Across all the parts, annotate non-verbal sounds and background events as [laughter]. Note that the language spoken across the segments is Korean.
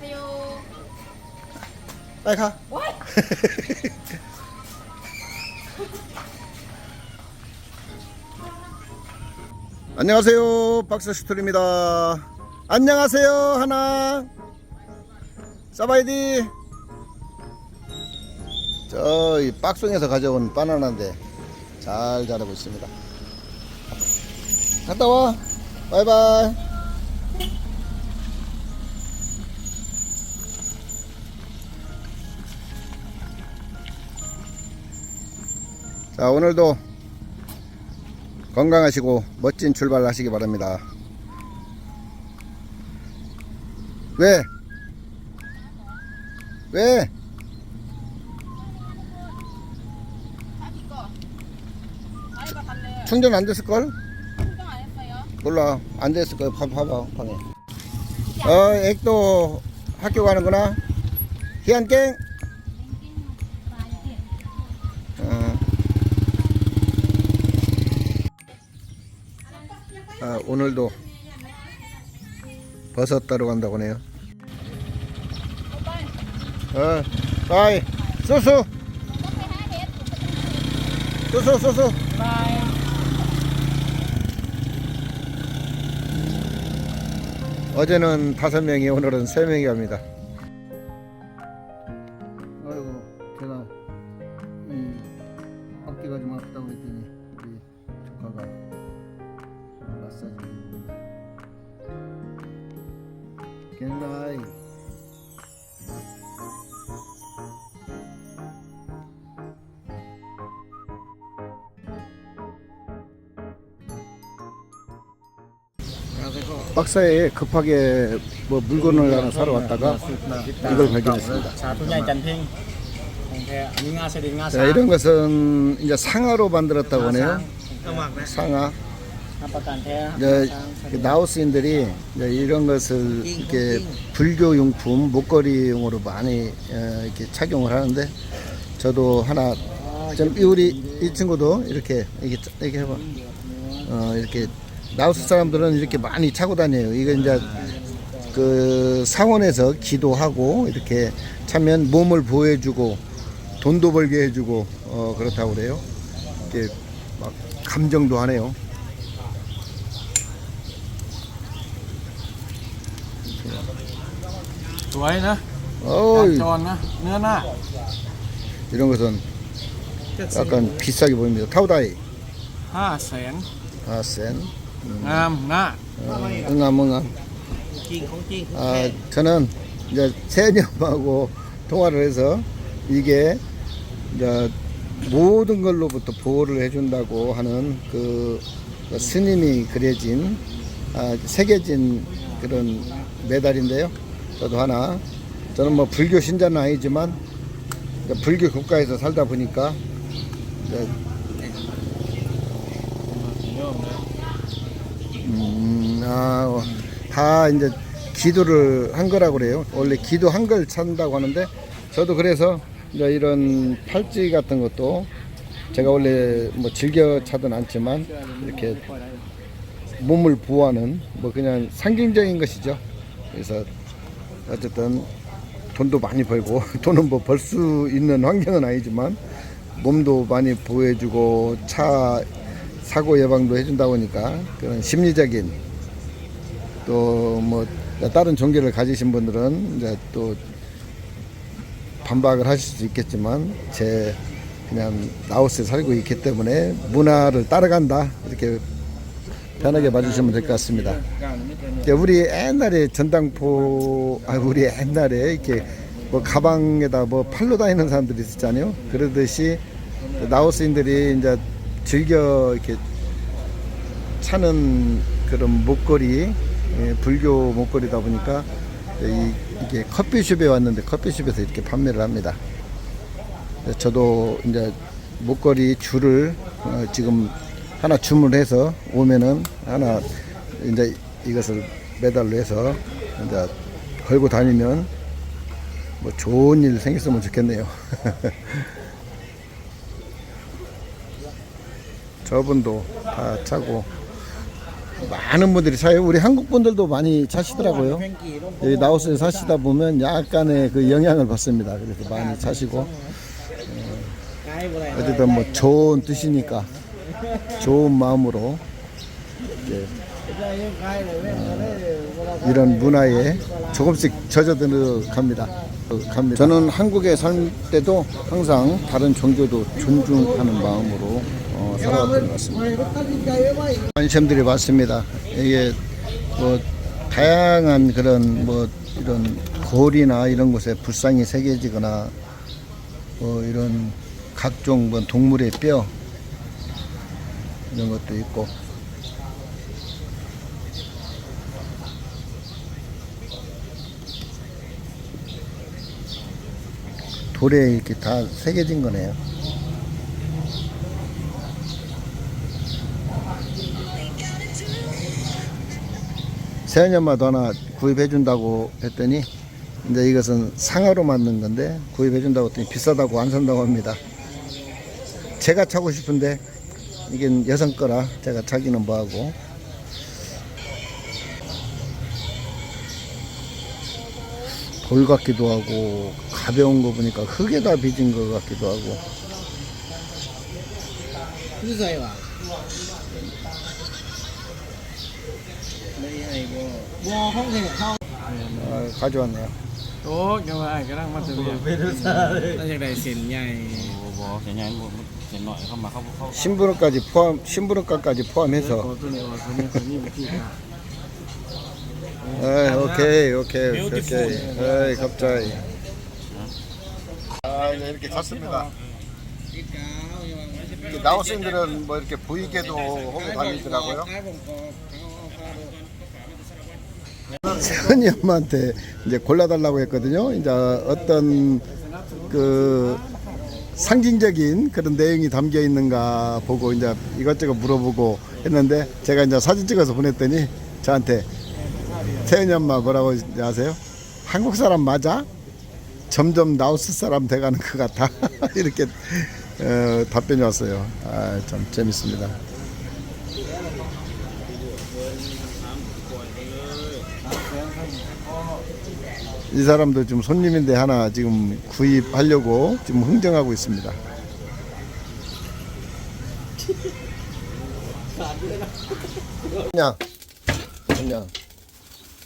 안녕하세요. 빨리 가. [laughs] 안녕하세요. 박스 슈트입니다. 안녕하세요. 하나. 사바이디. 저이 박송에서 가져온 바나나인데 잘 자라고 있습니다. 갔다 와. 바이바이. 자, 오늘도 건강하시고 멋진 출발 하시기 바랍니다. 왜? 왜? 충전 안 됐을걸? 몰라. 안 됐을걸. 봐, 봐봐, 방에. 어, 액도 학교 가는구나. 희한깽. 오늘도 버섯 따러 간다고 하네요. 어, 빠이. 쏘쏘. 쏘쏘, 쏘쏘. 어제는 다섯 명이 오늘은 세 명이 갑니다. 박사에 급하게 뭐 물건을 하나 사러 왔다가 이걸 발견했습니다. Nga 자, 이런 것은 이제 상하로 만들었다고 하네요. 상하. 이제 그 나우스인들이 이제 이런 것을 이렇게 불교 용품 목걸이용으로 많이 어, 이렇게 착용을 하는데 저도 하나 좀 우리 이 친구도 이렇게 이렇게 이렇게 해봐. 어, 이렇게 나우스 사람들은 이렇게 많이 차고 다녀요. 이거 이제 그 상원에서 기도하고 이렇게 차면 몸을 보호해주고 돈도 벌게 해주고 어, 그렇다고 그래요. 이렇게 막 감정도 하네요. Tuổi nữa 어이, nè 이런 것은 약간 비싸게 보입니다. 타우다이, Ha sẻn 아센, Chiên 아, 저는 이제 세념하고 통화를 해서 이게 이제 모든 걸로부터 보호를 해준다고 하는 그 스님이 그려진 아, 새겨진 그런 메달인데요. 저도 하나 저는 뭐 불교 신자는 아니지만 불교 국가에서 살다 보니까 이제 음, 아, 다 이제 기도를 한 거라고 그래요. 원래 기도한 걸 찬다고 하는데 저도 그래서 이런 팔찌 같은 것도 제가 원래 뭐 즐겨 차든 않지만 이렇게 몸을 보호하는 뭐 그냥 상징적인 것이죠. 그래서 어쨌든 돈도 많이 벌고 [laughs] 돈은 뭐 벌 수 있는 환경은 아니지만 몸도 많이 보호해주고 차 사고 예방도 해준다고 하니까 그런 심리적인 또 뭐 다른 종교를 가지신 분들은 이제 또 반박을 하실 수 있겠지만 제 그냥 라오스에 살고 있기 때문에 문화를 따라간다 이렇게 편하게 봐주시면 될 것 같습니다. 우리 옛날에 전당포 아 우리 옛날에 이렇게 뭐 가방에다 뭐 팔로 다니는 사람들이 있었잖아요. 그러듯이 나우스인들이 이제 즐겨 이렇게 차는 그런 목걸이 예, 불교 목걸이다 보니까 이, 이게 커피숍에 왔는데 커피숍에서 이렇게 판매를 합니다. 저도 이제 목걸이 줄을 어, 지금 하나 주문해서 오면은 하나 이제 이것을 매달로 해서 이제 걸고 다니면 뭐 좋은 일 생겼으면 좋겠네요. [laughs] 저분도 다 차고 많은 분들이 사요. 우리 한국 분들도 많이 사시더라고요. 여기 나우스에 사시다 보면 약간의 그 영향을 받습니다. 그래서 많이 사시고 어쨌든 뭐 좋은 뜻이니까 좋은 마음으로 이제 어, 이런 문화에 조금씩 젖어들어 갑니다. 저는 한국에 살 때도 항상 다른 종교도 존중하는 마음으로 어, 살아왔던 것 같습니다. 관심들이 많습니다. 이게 뭐 다양한 그런 뭐 이런 골이나 이런 곳에 불상이 새겨지거나 뭐 이런 각종 뭐 동물의 뼈 이런 것도 있고 돌에 이렇게 다 새겨진 거네요. 새연연마도 하나 구입해 준다고 했더니 이제 이것은 상하로 만든 건데 구입해 준다고 했더니 비싸다고 안 산다고 합니다. 제가 차고 싶은데 이게 여성 거라 제가 차기는 뭐하고. 돌 같기도 하고 가벼운 거 보니까 흙에다 빚은 거 같기도 하고 บ่บ่ห้องเห็นเข้า 아, 가져왔네요. โอ้ยยังไงก็นั่งมาถึงเนี่ยไม่รู้ซะแล้วอยากได้เส้นใหญ่ บ่เสียใหญ่บ่เสียหน่อยเข้ามาเข้าเข้า 신부름까지 포함 신부름가까지 ขอ 포함해서 ตัวนี้ออกตัวนี้ตัวนี้มันที่อ่ะ 에이, 오케이 오케이 오케이 에이 갑자기 아 이제 이렇게 갔습니다 อีกเก้าอย่าว่ามันจะเป็น 나우스인들은 뭐 이렇게 보이게도 하고 다니더라고요 선이 엄마한테 이제 골라달라고 했거든요. 이제 어떤 그 상징적인 그런 내용이 담겨 있는가 보고 이제 이것저것 물어보고 했는데 제가 이제 사진 찍어서 보냈더니 저한테 태연이 엄마 뭐라고 하세요? 한국 사람 맞아? 점점 나우스 사람 돼가는 것 같아 [laughs] 이렇게 어, 답변이 왔어요. 아, 참 재밌습니다. 이 사람도 지금 손님인데 하나 지금 구입하려고 지금 흥정하고 있습니다. 그냥 그냥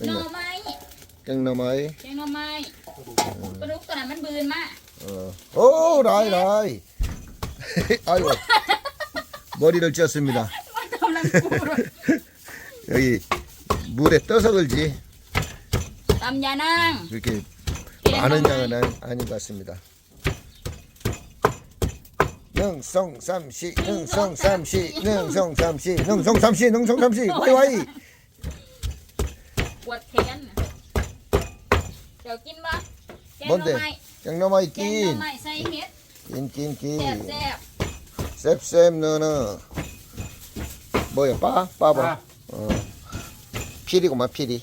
หน่อไม้ 깽너마이 แกงหน่อไม้ปลาดุกตัวนั้นมันบืนมาก 어. 오 라이 라이 [laughs] 아이고 머리를 찧었습니다 [laughs] มันกำลัง[laughs] ปูด 여기 물에 떠서 그런지 ตำยานั่ง 그렇게 แกงหน่อ 많은 ไม้ 양은 아니- 아닌 것 같습니다 능성삼시 능성삼시 능성삼시 능성삼시 능성삼시 와이와이 [laughs] ปวดแขนเดี๋ยวกินบ่แกงหน่อ 뭔데 ไม้ 깽너마이 แกงหน่อ 낀 ไม้ใส่เห็ด 낀낀낀 แซ่บแซ่บ 셉셉 너는 뭐야 빠? 빠봐 어. 피리구만 피리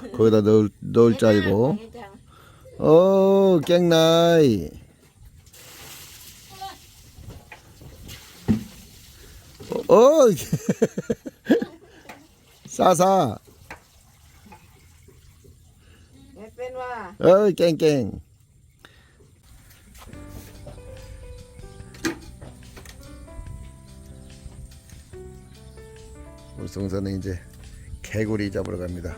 거기다 넣을, 넣을 짤고. 어, 깽나이. 어, 어 [laughs] 싸사. 어, 깽깽. 우리 송사는 이제 개구리 잡으러 갑니다.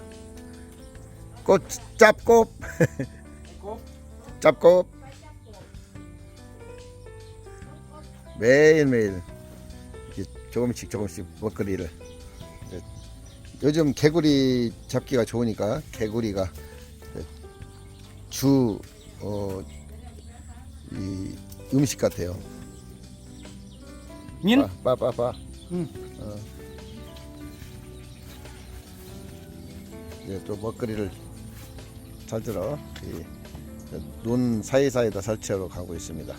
꽃 잡고 [laughs] 잡고 매일매일 조금씩 조금씩 먹거리를 요즘 개구리 잡기가 좋으니까 개구리가 주 어, 이 음식 같아요. 봐, 봐. 응. 어. 이제 또 먹거리를 이, 눈 사이사이다 설치하러 가고 있습니다.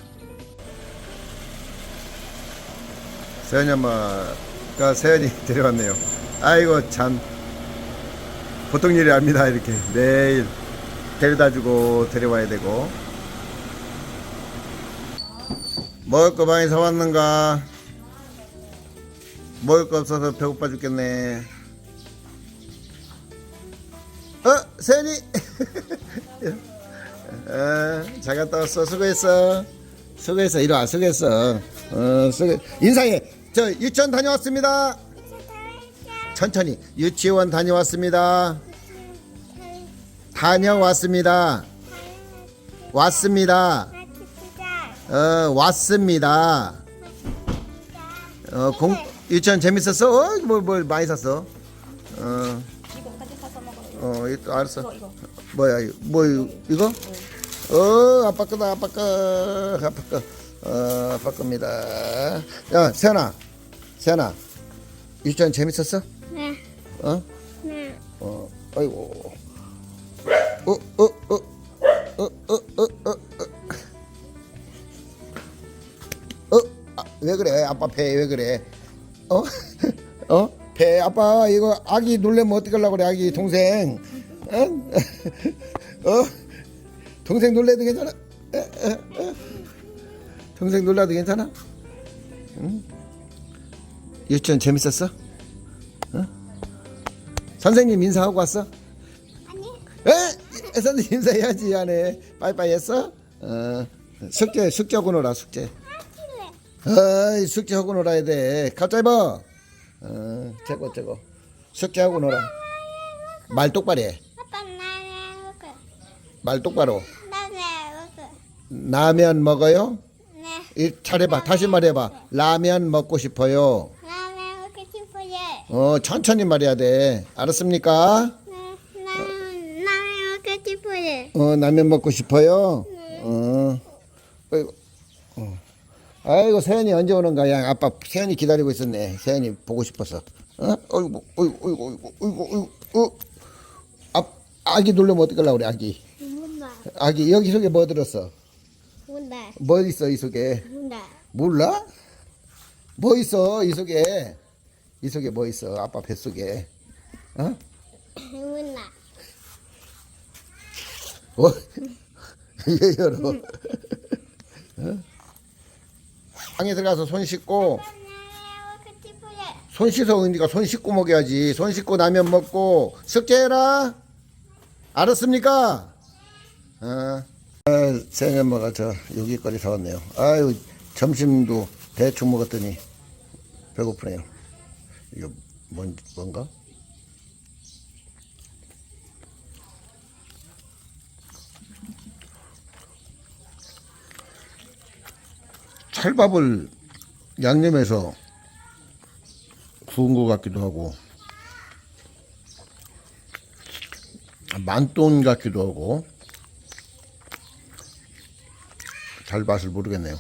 세연이 엄마가 세연이 [laughs] 데려왔네요. 아이고 참 보통 일이 아닙니다. 이렇게 매일 데려다주고 데려와야 되고 먹을 거 많이 사왔는가? 먹을 거 없어서 배고파 죽겠네. 어, 세연이. [laughs] 어, 잘 갔다 왔어. 수고했어. 수고했어. 이리 와. 수고했어. 어, 수고. 인사해. 저 유치원 다녀왔습니다. 천천히. 유치원 다녀왔습니다. 다녀왔습니다. 왔습니다. 어, 왔습니다. 어, 공, 유치원 재밌었어? 어, 뭘, 뭘 많이 샀어? 어, 이거까지 사서 먹어요. 어, 이거 알았어. 이거 이거. 뭐야, 이거, 뭐, 이거? 어, 아빠 거다, 아빠 거, 아빠 거. 어, 아빠 겁니다. 야, 세연아. 세연아. 유치원 재밌었어? 네. 어? 네. 어, 아이고. 어, 어, 어, 어, 어, 어, 어, 어. 어, 아, 왜 그래? 아빠 배 왜 그래? 어? [laughs] 어? 배 아빠 이거 아기 놀래면 어떡하려고 그래 아기 동생 어? 어? 동생 놀래도 괜찮아? 에, 에, 에. 동생 놀라도 괜찮아? 응? 유치원 재밌었어? 어? 선생님 인사하고 왔어? 아니. 에? 선생님 인사해야지 안에 빠이빠이 했어? 어, 숙제 숙제 하고 놀아 숙제 어이 숙제 하고 놀아야 돼 갑자기 봐 어, 최고 최고 숙제 하고 놀아 말 똑바로 해. 말 똑바로. 라면 먹어요? 네. 이, 잘해봐 다시 말해봐 라면 먹고 싶어요 나네 먹고 싶어요. 어 천천히 말해야 돼 알았습니까? 네. 나 나네 먹고 싶어요. 어 라면 먹고 싶어요? 어 아이고, 어. 아이고 세연이 언제 오는가 야 아빠 세연이 기다리고 있었네 세연이 보고 싶어서 어? 어이구 어이구 어이구 어이구 어이구 어이구 어? 아, 아기 놀려면 어떡하려고 그래 아기. 아기 여기 속에 뭐 들었어? 뭔다. 뭐 있어 이 속에 뭔다. 몰라? 뭐 있어 이 속에 이 속에 뭐 있어 아빠 뱃속에 어? [laughs] 뭔다. 어? 왜 [laughs] 열어 어? 방에 들어가서 손 씻고. 손 씻어 그러니까 손 씻고 먹여야지 손 씻고 라면 먹고 숙제해라 알았습니까? 어. 아, 세년마가 저 요기거리 사왔네요 아유 점심도 대충 먹었더니 배고프네요 이거 뭔, 뭔가? 찰밥을 양념해서 구운 것 같기도 하고 만돈 같기도 하고 잘 맛을 모르겠네요.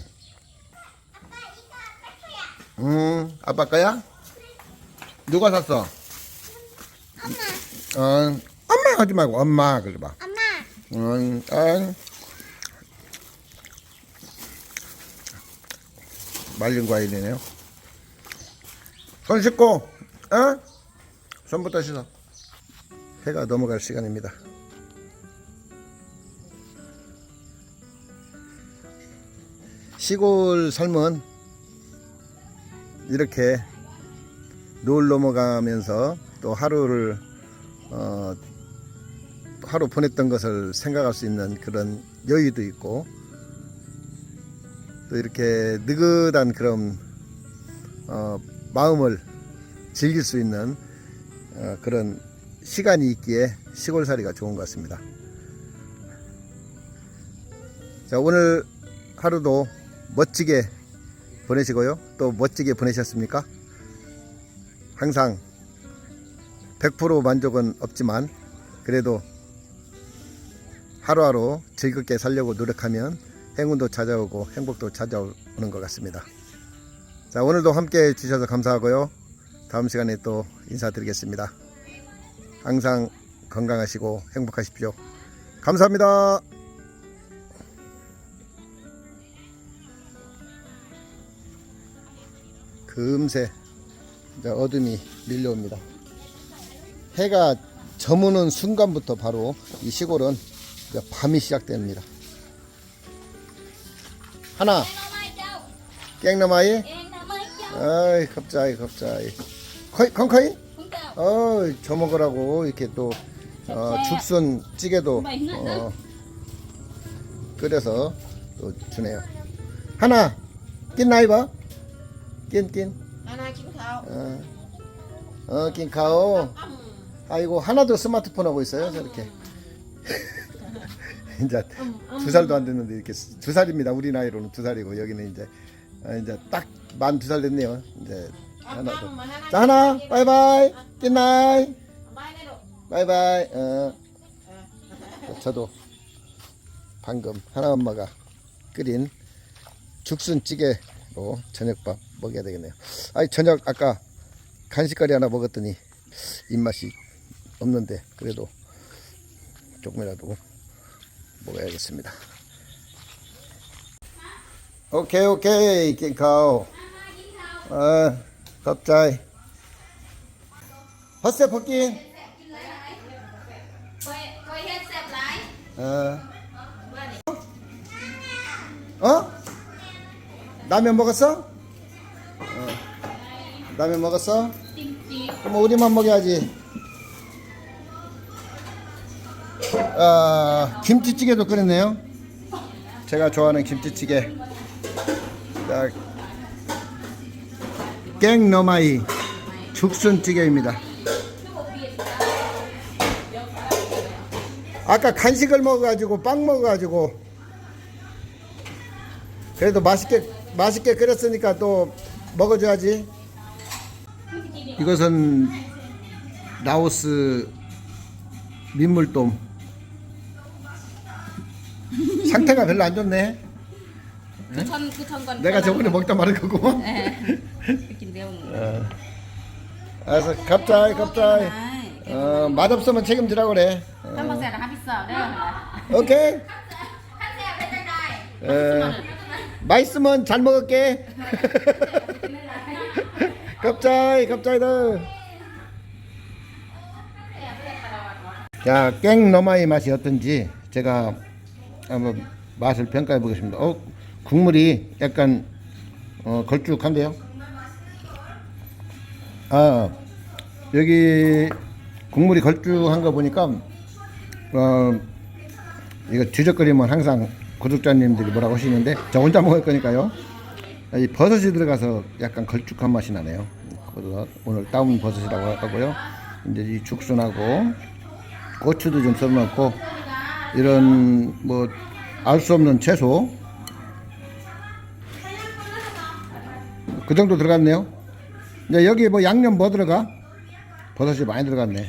음, 아빠 거야? 누가 샀어? 엄마. 어, 엄마 하지 말고 엄마 그래 봐. 엄마. 음, 아, 말린 과일이네요. 손 씻고, 어? 손부터 씻어. 해가 넘어갈 시간입니다. 시골 삶은 이렇게 노을 넘어가면서 또 하루를 어, 하루 보냈던 것을 생각할 수 있는 그런 여유도 있고 또 이렇게 느긋한 그런 어, 마음을 즐길 수 있는 어, 그런 시간이 있기에 시골살이가 좋은 것 같습니다. 자 오늘 하루도 멋지게 보내시고요. 또 멋지게 보내셨습니까? 항상 100% 만족은 없지만 그래도 하루하루 즐겁게 살려고 노력하면 행운도 찾아오고 행복도 찾아오는 것 같습니다. 자, 오늘도 함께 해주셔서 감사하고요. 다음 시간에 또 인사드리겠습니다. 항상 건강하시고 행복하십시오. 감사합니다. 그 금세 어둠이 밀려옵니다. 해가 저무는 순간부터 바로 이 시골은 밤이 시작됩니다. 하나 깽나마이 아이 갑자기 갑자기 커이 컨커이 어저 먹으라고 이렇게 또 어, 죽순 찌개도 어, 끓여서 또 주네요. 하나 낀나이봐 낀 낀, นานากินข้าว 어, 어, 낀 가오. 아이고 하나도 스마트폰 하고 있어요 저렇게. [laughs] 이제 두 살도 안 됐는데 이렇게 두 살입니다. 우리 나이로는 두 살이고 여기는 이제 아, 이제 딱 만 두 살 됐네요. 이제 하나도. มานานา 자 하나, 바이바이, 굿나잇, บายนะลูก 바이바이. 어. 저도 방금 하나 엄마가 끓인 죽순찌개로 저녁밥 먹여야 되겠네요. 아니 저녁 아까 간식거리 하나 먹었더니 입맛이 없는데 그래도 조금이라도 먹어야겠습니다. 오케이 오케이 깽카오. 아 어, 갑자기 헛세 퍼킨. 어. 어? 라면 먹었어? 라면 먹었어? 띵띵. 그럼 우리만 먹여야지. 아, 김치찌개도 끓였네요. 제가 좋아하는 김치찌개. 자, 깽너마이 죽순찌개입니다. 아까 간식을 먹어가지고 빵 먹어가지고 그래도 맛있게 맛있게 끓였으니까 또 먹어줘야지. 이것은 라오스 민물돔. [laughs] 상태가 별로 안 좋네. 응? 전, 그 전건 내가 저번에 먹다 말은 거고. [laughs] 네. 이렇게 갑자기 갑자 맛없으면 책임지라고 그래. 어. 한번 오케이. 맛있으면 잘 먹을게. [laughs] 갑자기, 갑자기 더. 자, 깽 너마이 맛이 어떤지 제가 한번 맛을 평가해 보겠습니다. 어, 국물이 약간 어, 걸쭉한데요. 아, 여기 국물이 걸쭉한 거 보니까 어, 이거 뒤적거리면 항상 구독자님들이 뭐라고 하시는데 저 혼자 먹을 거니까요. 이 버섯이 들어가서 약간 걸쭉한 맛이 나네요. 오늘 따온 버섯이라고 하고요. 이제 이 죽순하고 고추도 좀 썰어놓고 이런 뭐 알 수 없는 채소 그 정도 들어갔네요. 이제 여기 뭐 양념 뭐 들어가? 버섯이 많이 들어갔네.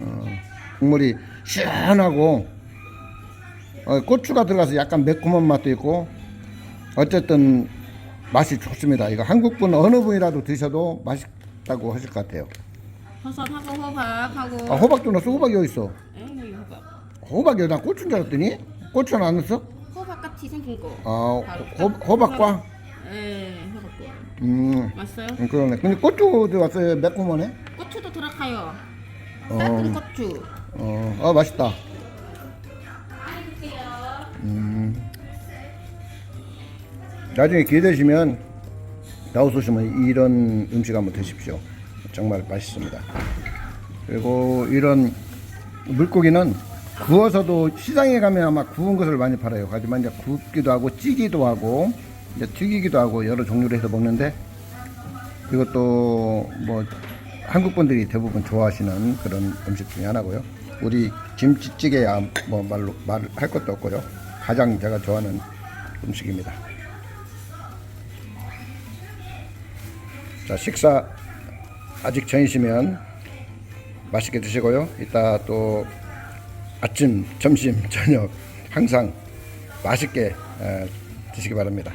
어, 국물이 시원하고 어, 고추가 들어가서 약간 매콤한 맛도 있고 어쨌든 맛이 좋습니다. 이거 한국 분 어느 분이라도 드셔도 맛있다고 하실 것 같아요. 버섯하고 호박하고 아, 호박도 넣었어? 호박이 어디 있어? 에이 호박 호박이 나 고추인 줄 알았더니 고추는 안 넣었어? 호박 같이 생긴 거 아 호, 호박과 에 호박고 음 맛있어요? 음, 그러네. 근데 고추 들어갔어요. 매콤하네. 고추도 들어가요 어, 고추 어, 아 맛있다. 나중에 기회 되시면 라오스 오시면 이런 음식 한번 드십시오. 정말 맛있습니다. 그리고 이런 물고기는 구워서도 시장에 가면 아마 구운 것을 많이 팔아요. 하지만 이제 굽기도 하고 찌기도 하고 이제 튀기기도 하고 여러 종류로 해서 먹는데 이것도 뭐 한국 분들이 대부분 좋아하시는 그런 음식 중에 하나고요. 우리 김치찌개야 뭐 말로 말할 것도 없고요. 가장 제가 좋아하는 음식입니다. 자 식사 아직 전이시면 맛있게 드시고요. 이따 또 아침, 점심, 저녁 항상 맛있게 에, 드시기 바랍니다.